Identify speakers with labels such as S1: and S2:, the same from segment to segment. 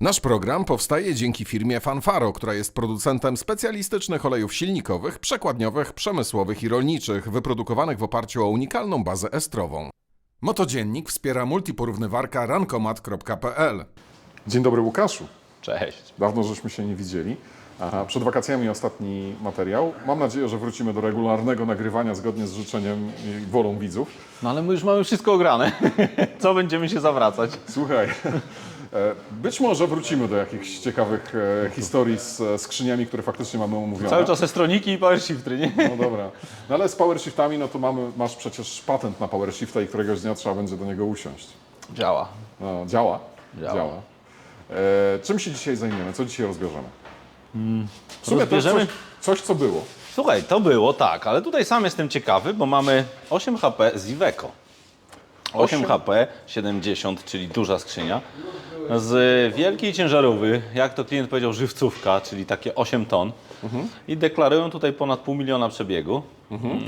S1: Nasz program powstaje dzięki firmie Fanfaro, która jest producentem specjalistycznych olejów silnikowych, przekładniowych, przemysłowych i rolniczych, wyprodukowanych w oparciu o unikalną bazę estrową. Motodziennik wspiera multiporównywarka rankomat.pl.
S2: Dzień dobry Łukaszu.
S3: Cześć.
S2: Dawno żeśmy się nie widzieli. Aha, przed wakacjami ostatni materiał. Mam nadzieję, że wrócimy do regularnego nagrywania zgodnie z życzeniem i wolą widzów.
S3: No ale my już mamy wszystko ograne. Co będziemy się zawracać?
S2: Słuchaj, być może wrócimy do jakichś ciekawych e, historii z e, skrzyniami, które faktycznie mamy omówione.
S3: Cały czas stroniki i power shifty, nie?
S2: No dobra. No ale z powershiftami, no to mamy, masz przecież patent na powershifta i któregoś dnia trzeba będzie do niego usiąść.
S3: Działa.
S2: No, działa.
S3: Działa.
S2: E, czym się dzisiaj zajmiemy? Co dzisiaj rozbierzemy? W sumie
S3: rozbierzemy-
S2: coś, coś, co było.
S3: Słuchaj, to było tak, ale tutaj sam jestem ciekawy, bo mamy 8 HP z Iveco. 8
S2: Osiem?
S3: HP 70, czyli duża skrzynia. Z wielkiej ciężarówki, jak to klient powiedział, żywcówka, czyli takie 8 ton. I deklarują tutaj ponad pół miliona przebiegu.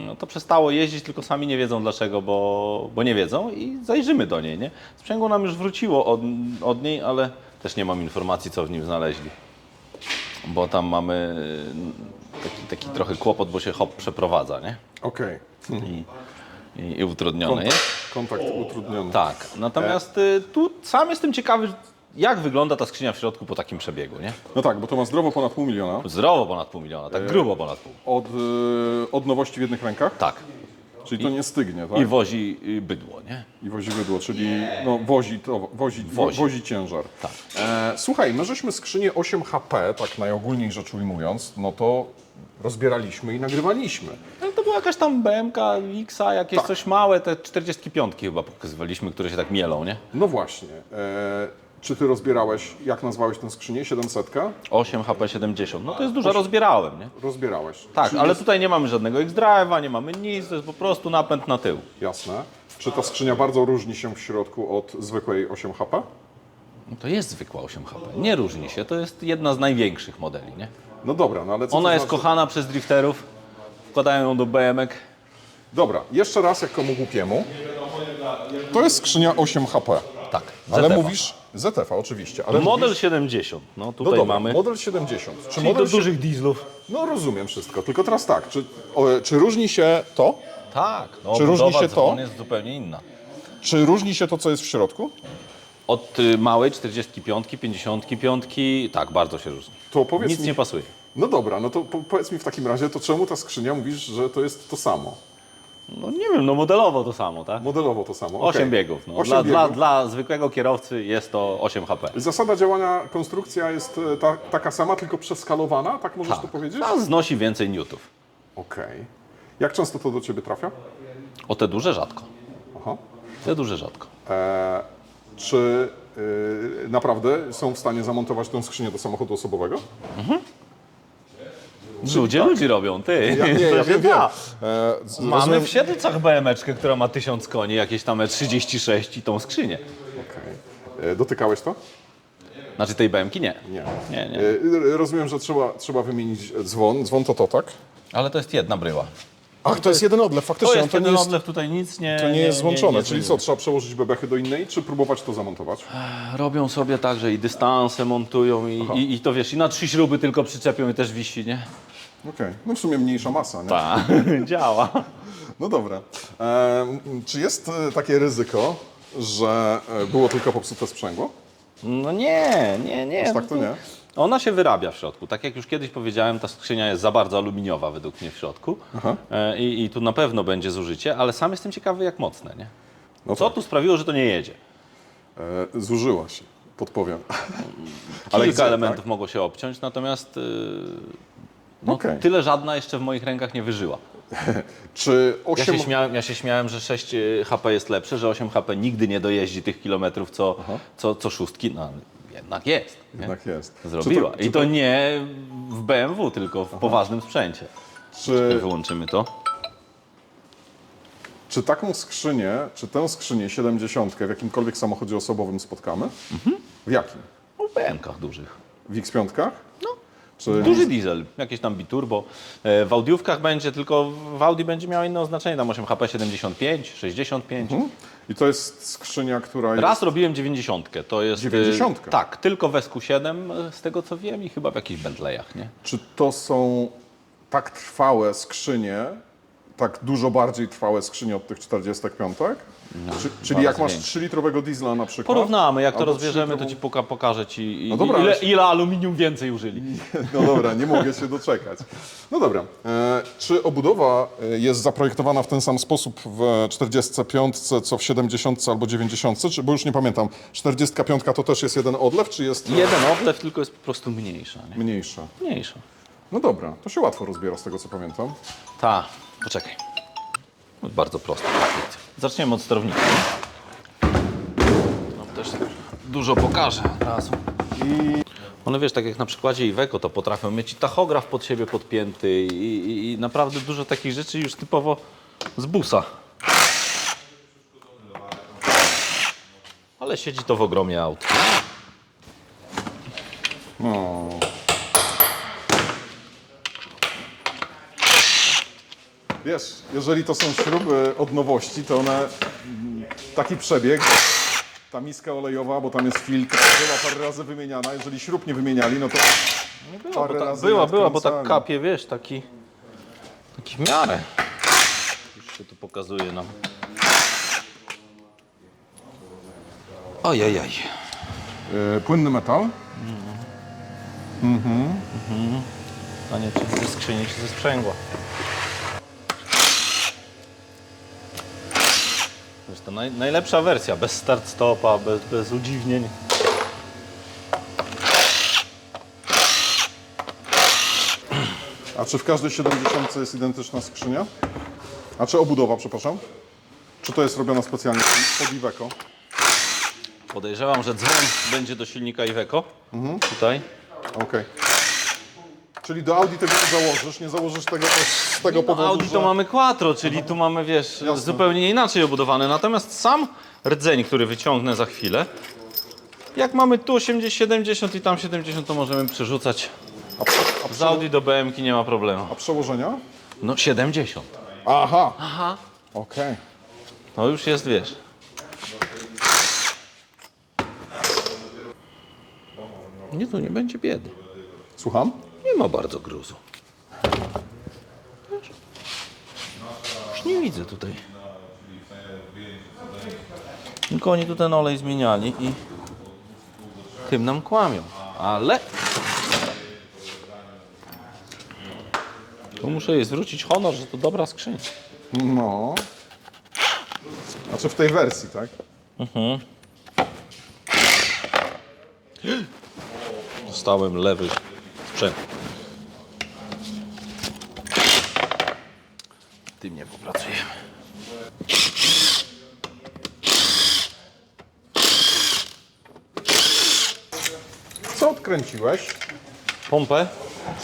S3: No to przestało jeździć, tylko sami nie wiedzą dlaczego, bo, bo nie wiedzą i zajrzymy do niej. Nie? Sprzęgło nam już wróciło od, od niej, ale też nie mam informacji, co w nim znaleźli. Bo tam mamy y, taki, taki trochę kłopot, bo się hop przeprowadza, nie?
S2: Okej.
S3: I, i, i utrudniony jest.
S2: Kontakt, utrudniony.
S3: Tak, natomiast y, tu sam jestem ciekawy, jak wygląda ta skrzynia w środku po takim przebiegu, nie?
S2: No tak, bo to ma zdrowo ponad pół miliona.
S3: Zdrowo ponad pół miliona, tak grubo ponad pół.
S2: Od, y, od nowości w jednych rękach,
S3: Tak.
S2: czyli to nie stygnie, tak?
S3: I wozi y, bydło, nie?
S2: I wozi bydło, czyli no, wozi, to, wozi,
S3: Wozi.
S2: wozi ciężar.
S3: Tak.
S2: E, słuchaj, my żeśmy skrzynię 8 HP, tak najogólniej rzecz ujmując, no to rozbieraliśmy i nagrywaliśmy.
S3: To była jakaś tam BMK, Xa, jakieś
S2: Tak.
S3: coś małe, te 45 chyba pokazywaliśmy, które się tak mielą, nie?
S2: No właśnie. E, czy ty rozbierałeś, jak nazwałeś tę skrzynię? 700?
S3: 8 HP 70, no to jest dużo, rozbierałem, nie?
S2: Rozbierałeś.
S3: Tak,
S2: Czyli
S3: ale
S2: jest,
S3: tutaj nie mamy żadnego X-Drive'a, nie mamy nic, to jest po prostu napęd na tył.
S2: Jasne. Czy ta skrzynia bardzo różni się w środku od zwykłej 8 HP?
S3: No to jest zwykła 8 HP, nie różni się, to jest jedna z największych modeli, nie?
S2: No dobra, no ale co
S3: Ona
S2: to
S3: jest
S2: znaczy?
S3: kochana przez drifterów, wkładają ją do BMek.
S2: Dobra, jeszcze raz jak komu głupiemu. To jest skrzynia 8 HP.
S3: Tak,
S2: Ale
S3: ZF-a.
S2: mówisz ZF, oczywiście. Ale
S3: Model
S2: mówisz,
S3: 70, no
S2: no
S3: tutaj
S2: dobra,
S3: mamy.
S2: model 70. Czy
S3: Czyli
S2: model
S3: do
S2: się-
S3: dużych dieslów.
S2: No rozumiem wszystko, tylko teraz tak, czy, o, czy różni się to?
S3: Tak, no
S2: Czy różni
S3: budowa
S2: się to?
S3: dzwon jest zupełnie inna.
S2: Czy różni się to, co jest w środku?
S3: Od y, małej 45, 55, tak, bardzo się różni.
S2: To powiedz
S3: Nic
S2: mi,
S3: nie pasuje.
S2: No dobra, no to po, powiedz mi w takim razie, to czemu ta skrzynia mówisz, że to jest to samo?
S3: No nie wiem, no modelowo to samo, tak?
S2: Modelowo to samo.
S3: 8
S2: okej.
S3: biegów. No.
S2: Osiem
S3: Dla, dla,
S2: biegów.
S3: dla zwykłego kierowcy jest to 8 HP.
S2: Zasada działania, konstrukcja jest e, ta, taka sama, tylko przeskalowana, tak możesz to powiedzieć?
S3: A znosi więcej newtów.
S2: Okej. Jak często to do Ciebie trafia?
S3: O te duże rzadko.
S2: Aha.
S3: Te duże rzadko.
S2: E, czy y, naprawdę są w stanie zamontować tę skrzynię do samochodu osobowego?
S3: Ludzie ludzi robią, ty.
S2: Ja, nie, ja wiem, wiem. E,
S3: Mamy
S2: rozumiem-
S3: w Siedlcach BMeczkę, która ma 1000 koni, jakieś tam 36 i tą skrzynię.
S2: Okej. E, Dotykałeś to?
S3: Znaczy tej BMki nie.
S2: Nie.
S3: Nie, nie.
S2: E, Rozumiem, że trzeba, trzeba wymienić dzwon. Dzwon to to, tak?
S3: Ale to jest jedna bryła.
S2: Ach, to jest jeden odlew,
S3: To
S2: faktycznie.
S3: jest
S2: on to nie
S3: jeden
S2: jest,
S3: odlew, tutaj nic nie
S2: to nie jest złączone.
S3: nie
S2: Czyli co, trzeba przełożyć bebechy do innej, czy próbować to zamontować?
S3: Robią sobie tak, że i dystanse montują i, i, i to wiesz, i na trzy śruby tylko przyczepią i też wisi, nie?
S2: Okej. No w sumie mniejsza masa, nie?
S3: Tak, działa.
S2: No dobra. E, czy jest e, takie ryzyko, że e, było tylko popsute sprzęgło?
S3: No nie, nie, nie.
S2: tak to nie?
S3: Ona się wyrabia w środku. Tak jak już kiedyś powiedziałem, ta skrzynia jest za bardzo aluminiowa według mnie w środku. E, I, I tu na pewno będzie zużycie, ale sam jestem ciekawy jak mocne, nie?
S2: No
S3: Co tu sprawiło, że to nie jedzie?
S2: E, zużyła się, podpowiem.
S3: Kilka
S2: gdzie,
S3: elementów
S2: tak?
S3: mogło się obciąć, natomiast y, no,
S2: Okej.
S3: tyle żadna jeszcze w moich rękach nie wyżyła.
S2: Czy
S3: Ja
S2: 8...
S3: się, śmiałem, ja się śmiałem, że 6 HP jest lepsze, że 8 HP nigdy nie dojeździ tych kilometrów co, co, co szóstki. No jednak jest. Nie?
S2: Jednak jest.
S3: Zrobiła.
S2: Czy, to,
S3: I
S2: czy,
S3: to nie w BMW, tylko w poważnym sprzęcie.
S2: czy,
S3: Wyłączymy to.
S2: czy taką skrzynię, czy tę skrzynię 70 w jakimkolwiek samochodzie osobowym spotkamy?
S3: Mhm.
S2: W jakim?
S3: No, w BM-kach dużych.
S2: W X5?
S3: No.
S2: Czy
S3: Duży diesel, jakieś tam biturbo. E, W Audiówkach będzie, tylko w Audi będzie miało inne oznaczenie, tam 8 HP 75, 65.
S2: I to jest skrzynia, która jest...
S3: Raz robiłem 90. To jest. e,
S2: 90?
S3: Tak, tylko w SQ7, e, z tego co wiem, i chyba w jakichś Bentleyach, nie?
S2: Czy to są tak trwałe skrzynie, tak dużo bardziej trwałe skrzynie od tych 45? Czy, czyli jak masz
S3: większe.
S2: 3-litrowego diesla na przykład?
S3: Porównamy, jak to
S2: albo
S3: rozbierzemy, to
S2: 3-litrową
S3: ci poka pokażę ci, i-
S2: No dobra,
S3: ile,
S2: ale-
S3: ile aluminium więcej użyli.
S2: No dobra, nie mogę się doczekać. No dobra. E, czy obudowa e, jest zaprojektowana w ten sam sposób w 45, co w 70 albo 90? Czy, bo już nie pamiętam. 45 to też jest jeden odlew, czy jest
S3: Jeden odlew tylko jest po prostu mniejsza. Nie?
S2: mniejsza?
S3: Mniejsza.
S2: No dobra, to się łatwo rozbiera z tego, co pamiętam.
S3: Ta, poczekaj. Bardzo prosta konstrukcja. Zaczniemy od sterownika. No też dużo pokażę razu. One wiesz, tak jak na przykładzie Iveco, to potrafią mieć i tachograf pod siebie podpięty i, i, i naprawdę dużo takich rzeczy już typowo z busa. Ale siedzi to w ogromie aut.
S2: No. Wiesz, jeżeli to są śruby od nowości, to one mm, taki przebieg, ta miska olejowa, bo tam jest filtr, była parę razy wymieniana. Jeżeli śrub nie wymieniali, no to
S3: Była,
S2: parę
S3: bo
S2: razy
S3: była, była, bo tak kapie, wiesz, taki, taki w miarę. Już się tu pokazuje nam. Ojejaj.
S2: Yy, płynny metal.
S3: A nie, czy ze skrzyni, czy ze sprzęgła. To jest to naj, najlepsza wersja, bez start-stopa, bez, bez udziwnień.
S2: A czy w każdej 70 jest identyczna skrzynia? A czy obudowa, przepraszam? Czy to jest robione specjalnie pod Iveco?
S3: Podejrzewam, że dzwon będzie do silnika Iveco. Tutaj.
S2: Okej. Czyli do Audi tego nie założysz, nie założysz tego też z tego
S3: No,
S2: powodu,
S3: Audi
S2: że...
S3: to mamy quattro, czyli tu mamy, wiesz,
S2: Jasne.
S3: zupełnie inaczej obudowane. Natomiast sam rdzeń, który wyciągnę za chwilę, jak mamy tu 80, 70 i tam 70, to możemy przerzucać.
S2: A, prze- a,
S3: Z
S2: prze-
S3: Audi do BMK nie ma problemu.
S2: a przełożenia?
S3: No 70.
S2: Aha,
S3: Aha.
S2: okej.
S3: To już jest, wiesz. Nie, to nie będzie biedy.
S2: Słucham?
S3: Ma bardzo gruzu. Już nie widzę tutaj. Tylko oni tu ten olej zmieniali i tym nam kłamią. Ale tu muszę jej zwrócić honor, że to dobra skrzynia.
S2: No. Znaczy w tej wersji, tak?
S3: Dostałem lewy sprzęt. Tym nie popracujemy.
S2: Co odkręciłeś?
S3: Pompę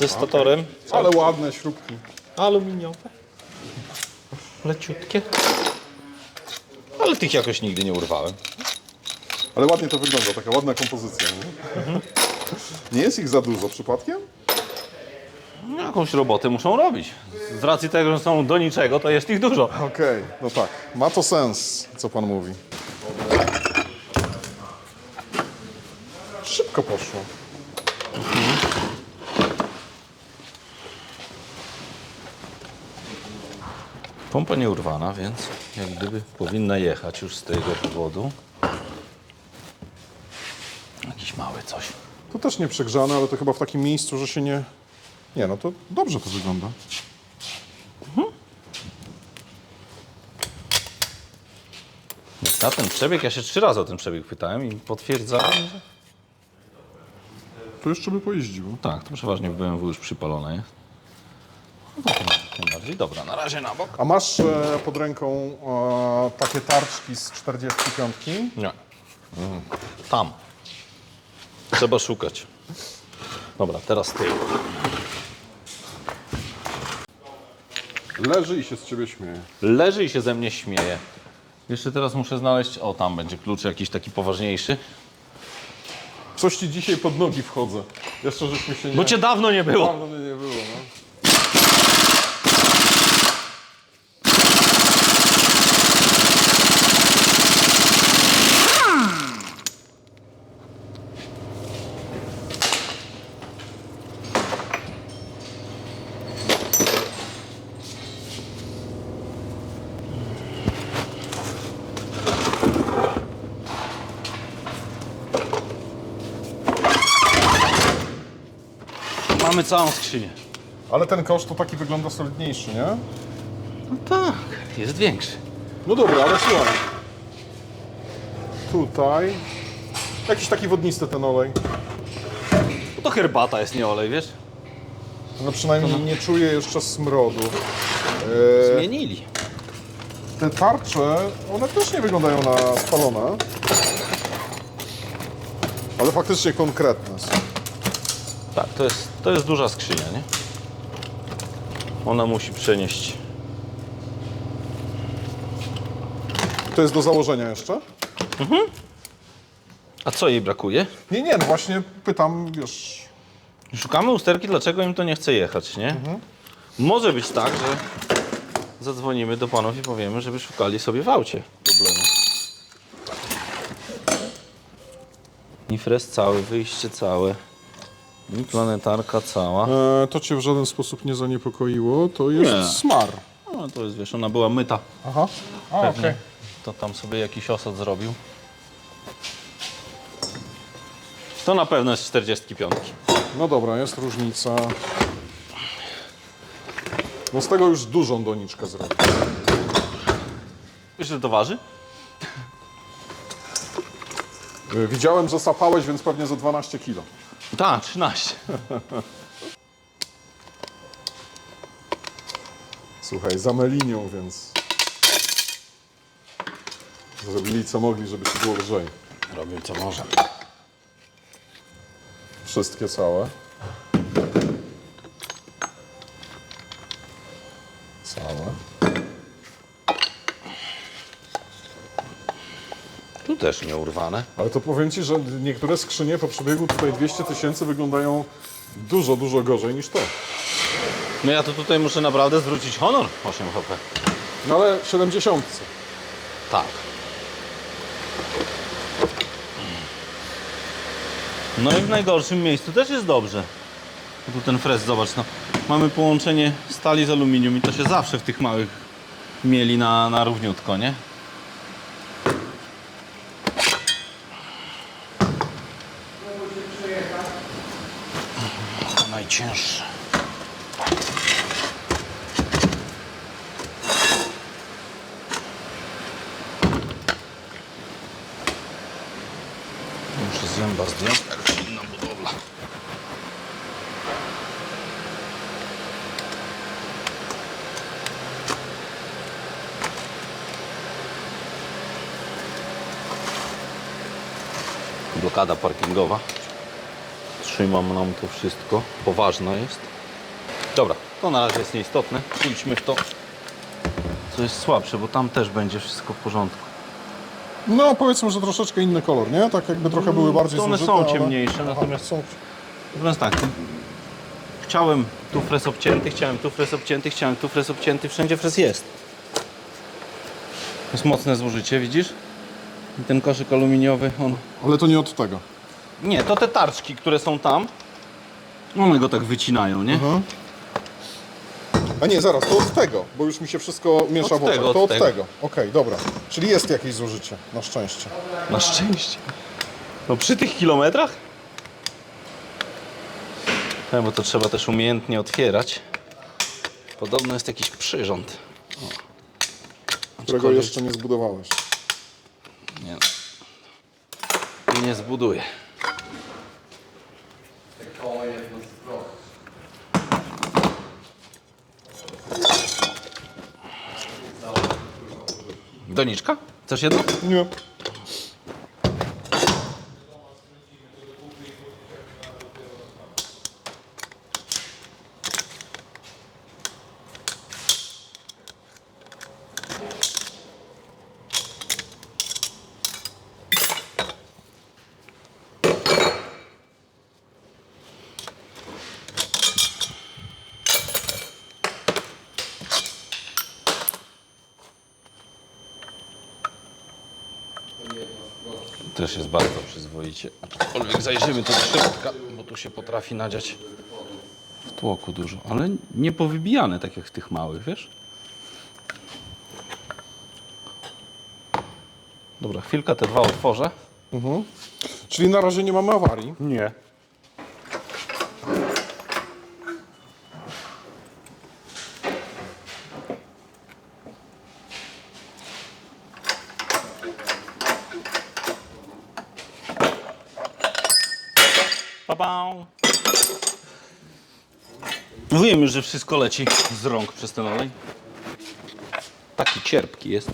S3: ze statorem.
S2: Ale ładne śrubki.
S3: Aluminiowe. Leciutkie. Ale tych jakoś nigdy nie urwałem.
S2: Ale ładnie to wygląda, taka ładna kompozycja. Nie, nie jest ich za dużo przypadkiem?
S3: No, Jakąś robotę muszą robić. Z racji tego, że są do niczego, to jest ich dużo.
S2: Okej, no tak. Ma to sens, co pan mówi. Szybko poszło.
S3: Pompa nie urwana, więc jak gdyby powinna jechać już z tego powodu. Jakiś mały coś.
S2: To też nie przegrzane, ale to chyba w takim miejscu, że się nie... Nie, no to dobrze to wygląda.
S3: Na ten przebieg, ja się trzy razy o ten przebieg pytałem i potwierdzałem, że
S2: To jeszcze by pojeździło.
S3: tak, to przeważnie w BMW już przypalone jest. No to tym- bardziej. Dobra, na razie na bok.
S2: A masz e, pod ręką e, takie tarczki z 45?
S3: Nie. Tam. Trzeba szukać. Dobra, teraz ty.
S2: Leży i się z ciebie śmieje.
S3: Leży i się ze mnie śmieje. Jeszcze teraz muszę znaleźć. O, tam będzie klucz jakiś taki poważniejszy.
S2: Coś ci dzisiaj pod nogi wchodzę. Jeszcze żeśmy się nie...
S3: Bo cię dawno nie było.
S2: Dawno mnie nie było, no.
S3: Mamy całą skrzynię.
S2: Ale ten kosz to taki wygląda solidniejszy, nie?
S3: No tak, jest większy.
S2: No dobra, ale słuchaj. Tutaj. Jakiś taki wodnisty ten olej.
S3: No to herbata jest, nie olej, wiesz?
S2: No przynajmniej nie czuję jeszcze smrodu. E,
S3: Zmienili.
S2: te tarcze, one też nie wyglądają na spalone. Ale faktycznie konkretne są.
S3: Tak, to jest, to jest duża skrzynia, nie? Ona musi przenieść.
S2: To jest do założenia jeszcze?
S3: A co jej brakuje?
S2: Nie, nie, no właśnie pytam, wiesz...
S3: Szukamy usterki, dlaczego im to nie chce jechać, nie? Może być tak, że zadzwonimy do panów i powiemy, żeby szukali sobie w aucie problemu. I fres cały, wyjście całe. I planetarka cała.
S2: E, to cię w żaden sposób nie zaniepokoiło, to jest
S3: Nie.
S2: smar.
S3: No to jest, wiesz, ona była myta.
S2: Aha, a okej.
S3: Pewnie. To tam sobie jakiś osad zrobił. To na pewno jest 45.
S2: No dobra, jest różnica. No z tego już dużą doniczkę zrobię.
S3: Wiesz, że to waży?
S2: Y, Widziałem, że sapałeś, więc pewnie za 12 kilo.
S3: Tak, 13.
S2: Słuchaj, za melinią, więc... Zrobili co mogli, żeby ci było lżej.
S3: Robię co może.
S2: Wszystkie całe. Całe.
S3: Tu też nie urwane.
S2: Ale to powiem ci, że niektóre skrzynie po przebiegu tutaj 200 tysięcy wyglądają dużo, dużo gorzej niż to.
S3: No ja to tutaj muszę naprawdę zwrócić honor 8 HP.
S2: No ale 70.
S3: Tak. No i w najgorszym miejscu też jest dobrze. Tu ten fres, zobacz, no. Mamy połączenie stali z aluminium i to się zawsze w tych małych mieli na, na równiutko, nie? Najcięższe. Muszę zęba zdjąć, jakaś inna budowla. Blokada parkingowa. Trzymam nam to wszystko. Poważna jest. Dobra, to na razie jest nieistotne. Pójdźmy w to, co jest słabsze, bo tam też będzie wszystko w porządku.
S2: No powiedzmy, że troszeczkę inny kolor, nie? Tak jakby trochę były bardziej
S3: To one
S2: zużyte,
S3: są
S2: ale-
S3: ciemniejsze,
S2: Aha,
S3: natomiast-
S2: są...
S3: Natomiast tak, chciałem tu fres obcięty, chciałem tu fres obcięty, chciałem tu fres obcięty, wszędzie fres jest. To jest mocne zużycie, widzisz? I ten koszyk aluminiowy, on...
S2: Ale to nie od tego.
S3: Nie, to te tarczki, które są tam, one go tak wycinają, nie?
S2: A nie, zaraz, to od tego, bo już mi się wszystko miesza
S3: Od
S2: w oczach.
S3: tego,
S2: to
S3: od
S2: od
S3: tego.
S2: tego. Okej, dobra. Czyli jest jakieś zużycie, na szczęście.
S3: Na szczęście. No przy tych kilometrach? Tak, bo to trzeba też umiejętnie otwierać. Podobno jest jakiś przyrząd.
S2: Którego
S3: Aczkolwiek-
S2: jeszcze nie zbudowałeś.
S3: Nie, no. nie zbuduję. Doniczka? Chcesz jedno?
S2: Nie.
S3: Też jest bardzo przyzwoicie. Aczkolwiek zajrzymy tu do środka, bo tu się potrafi nadziać w tłoku dużo. Ale nie powybijane tak jak w tych małych, wiesz? Dobra, chwilkę te dwa otworzę.
S2: Czyli na razie nie mamy awarii.
S3: Nie. Już, że wszystko leci z rąk przez ten olej. Taki cierpki jest.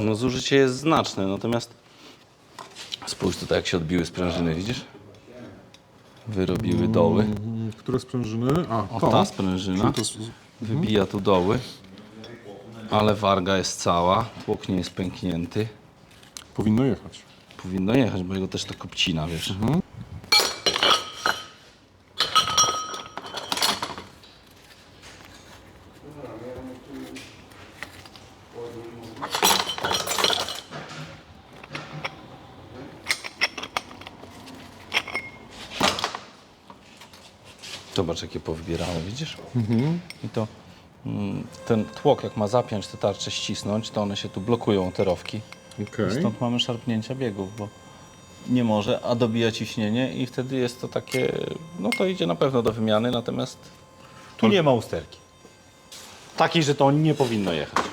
S3: No zużycie jest znaczne, natomiast spójrz tutaj jak się odbiły sprężyny, widzisz? Wyrobiły doły.
S2: Które sprężyny? A,
S3: O, ta sprężyna
S2: To
S3: wybija tu doły, ale warga jest cała, tłok nie jest pęknięty.
S2: Powinno jechać.
S3: Powinno jechać, bo jego też to kopcina, wiesz. Zobacz, jakie powybierało, widzisz? I to ten tłok, jak ma zapiąć te tarcze, ścisnąć, to one się tu blokują, te rowki.
S2: Okej.
S3: Stąd mamy szarpnięcia biegów, bo nie może, a dobija ciśnienie i wtedy jest to takie, no to idzie na pewno do wymiany, natomiast tu nie ma usterki. Takiej, że to nie powinno jechać.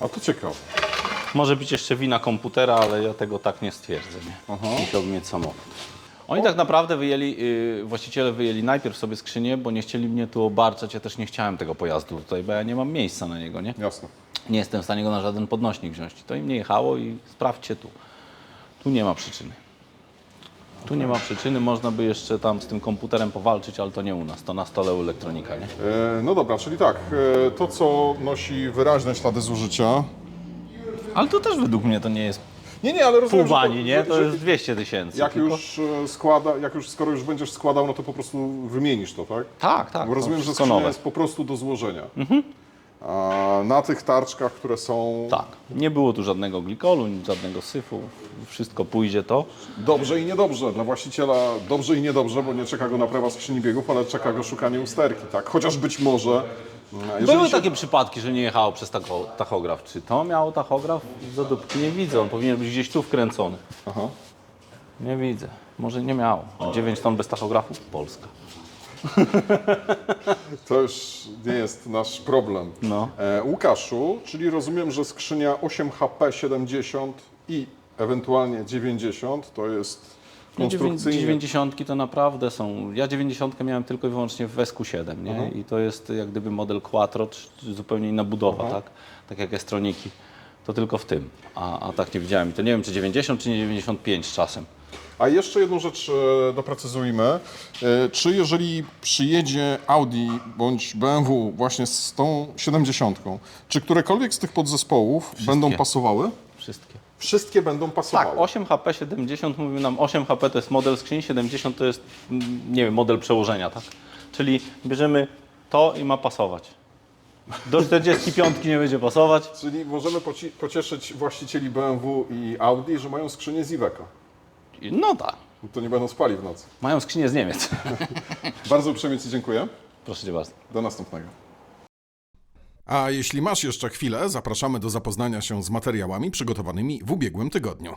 S2: A to ciekawe.
S3: Może być jeszcze wina komputera, ale ja tego tak nie stwierdzę. Nie? Musiałbym mieć samochód. Oni tak naprawdę wyjęli, yy, właściciele wyjęli najpierw sobie skrzynię, bo nie chcieli mnie tu obarczać. Ja też nie chciałem tego pojazdu tutaj, bo ja nie mam miejsca na niego, nie?
S2: Jasne.
S3: Nie jestem w stanie go na żaden podnośnik wziąć. To im nie jechało i sprawdźcie tu. Tu nie ma przyczyny. Tu nie ma przyczyny, można by jeszcze tam z tym komputerem powalczyć, ale to nie u nas, to na stole u elektronika, nie?
S2: E, no dobra, czyli tak, e, to co nosi wyraźne ślady zużycia.
S3: Ale to też według mnie to nie jest
S2: Nie, nie, ale
S3: pół
S2: rozumiem,
S3: bani, nie? To jest 200 tysięcy.
S2: Jak
S3: tylko-
S2: już e, składa, jak już, skoro już będziesz składał, no to po prostu wymienisz to, tak?
S3: Tak, tak.
S2: Bo rozumiem, że skrzynia
S3: nowe.
S2: jest po prostu do złożenia. A na tych tarczkach, które są
S3: Tak. Nie było tu żadnego glikolu, żadnego syfu. Wszystko pójdzie to.
S2: dobrze i niedobrze. Dla właściciela dobrze i niedobrze, bo nie czeka go naprawa skrzyni biegów, ale czeka go szukanie usterki, tak? Chociaż być może... jeżeli
S3: Były
S2: się-
S3: takie przypadki, że nie jechało przez tacho, tachograf. Czy to miało tachograf? Zadupki nie widzę. On powinien być gdzieś tu wkręcony.
S2: Aha.
S3: Nie widzę. Może nie miało. 9 ton bez tachografu? Polska.
S2: To już nie jest nasz problem.
S3: No.
S2: E, Łukaszu, czyli rozumiem, że skrzynia 8HP 70 i ewentualnie 90 to jest konstrukcyjnie...
S3: 90 to naprawdę są. Ja 90 miałem tylko i wyłącznie w SQ7, nie? I to jest jak gdyby model Quattro, zupełnie inna budowa, tak? Tak jak Estroniki. To tylko w tym. A, a tak nie widziałem. I to nie wiem, czy 90, czy nie 95 czasem.
S2: A jeszcze jedną rzecz e, doprecyzujmy. E, Czy jeżeli przyjedzie Audi bądź BMW właśnie z tą 70, czy którekolwiek z tych podzespołów będą pasowały?
S3: Wszystkie.
S2: Wszystkie będą
S3: Tak,
S2: pasowały.
S3: 8 HP 70 mówił nam 8 HP to jest model skrzyni, 70 to jest mm, nie wiem, model przełożenia, tak? Czyli bierzemy to i ma pasować. Do 45 nie będzie pasować.
S2: Czyli możemy poci- pocieszyć właścicieli BMW i Audi, że mają skrzynię z Iveco.
S3: I No tak.
S2: To nie będą spali w nocy.
S3: Mają skrzynię z Niemiec.
S2: Bardzo uprzejmie Ci dziękuję.
S3: Proszę Cię bardzo.
S2: Do następnego.
S1: A jeśli masz jeszcze chwilę, zapraszamy do zapoznania się z materiałami przygotowanymi w ubiegłym tygodniu.